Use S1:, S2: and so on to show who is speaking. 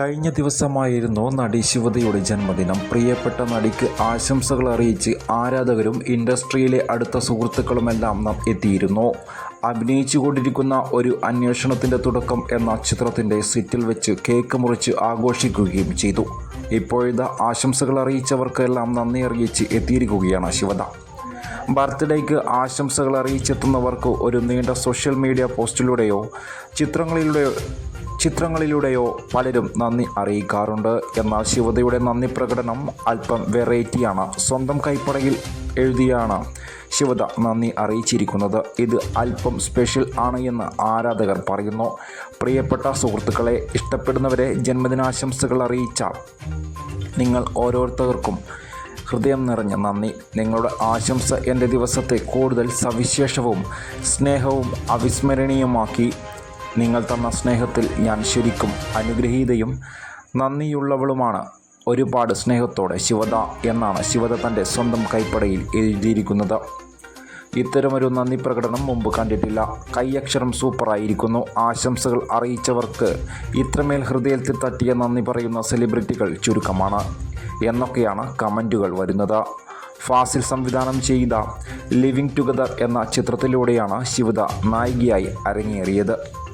S1: കഴിഞ്ഞ ദിവസമായിരുന്നു നടി ശിവതയുടെ ജന്മദിനം. പ്രിയപ്പെട്ട നടിക്ക് ആശംസകൾ അറിയിച്ച് ആരാധകരും ഇൻഡസ്ട്രിയിലെ അടുത്ത സുഹൃത്തുക്കളുമെല്ലാം എത്തിയിരുന്നു. അഭിനയിച്ചുകൊണ്ടിരിക്കുന്ന ഒരു അന്വേഷണത്തിന്റെ തുടക്കം എന്ന ചിത്രത്തിന്റെ സിറ്റിൽ വെച്ച് കേക്ക് മുറിച്ച് ആഘോഷിക്കുകയും ചെയ്തു. ഇപ്പോഴത്തെ ആശംസകൾ അറിയിച്ചവർക്കെല്ലാം നന്ദി അറിയിച്ച് എത്തിയിരിക്കുകയാണ് ശിവത. ബർത്ത്ഡേക്ക് ആശംസകൾ അറിയിച്ചെത്തുന്നവർക്ക് ഒരു നീണ്ട സോഷ്യൽ മീഡിയ പോസ്റ്റിലൂടെയോ ചിത്രങ്ങളിലൂടെയോ ചിത്രങ്ങളിലൂടെയോ പലരും നന്ദി അറിയിക്കാറുണ്ട്. എന്നാൽ ശിവതയുടെ നന്ദി പ്രകടനം അല്പം വെറൈറ്റിയാണ്. സ്വന്തം കൈപ്പടയിൽ എഴുതിയാണ് ശിവത നന്ദി അറിയിച്ചിരിക്കുന്നത്. ഇത് അല്പം സ്പെഷ്യൽ ആണ് എന്ന് ആരാധകർ പറയുന്നു. പ്രിയപ്പെട്ട സുഹൃത്തുക്കളെ ഇഷ്ടപ്പെടുന്നവരെ ജന്മദിനാശംസകൾ അറിയിച്ച നിങ്ങൾ ഓരോരുത്തർക്കും ഹൃദയം നിറഞ്ഞ നന്ദി. നിങ്ങളുടെ ആശംസ എന്റെ ദിവസത്തെ കൂടുതൽ സവിശേഷവും സ്നേഹവും അവിസ്മരണീയമാക്കി നിങ്ങൾ തന്ന സ്നേഹത്തിൽ ഞാൻ ശരിക്കും അനുഗ്രഹീതയും നന്ദിയുള്ളവളുമാണ്. ഒരുപാട് സ്നേഹത്തോടെ ശിവത എന്നാണ് ശിവത തന്റെ സ്വന്തം കൈപ്പടയിൽ എഴുതിയിരിക്കുന്നത്. ഇത്തരമൊരു നന്ദി പ്രകടനം മുമ്പ് കണ്ടിട്ടില്ല. കൈയക്ഷരം സൂപ്പറായിരിക്കുന്നു. ആശംസകൾ അറിയിച്ചവർക്ക് ഇത്രമേൽ ഹൃദയത്തിൽ തട്ടിയ നന്ദി പറയുന്ന സെലിബ്രിറ്റികൾ ചുരുക്കമാണ് എന്നൊക്കെയാണ് കമന്റുകൾ വരുന്നത്. ഫാസിൽ സംവിധാനം ചെയ്ത ലിവിങ് ടുഗദർ എന്ന ചിത്രത്തിലൂടെയാണ് ശിവത നായികയായി അരങ്ങേറിയത്.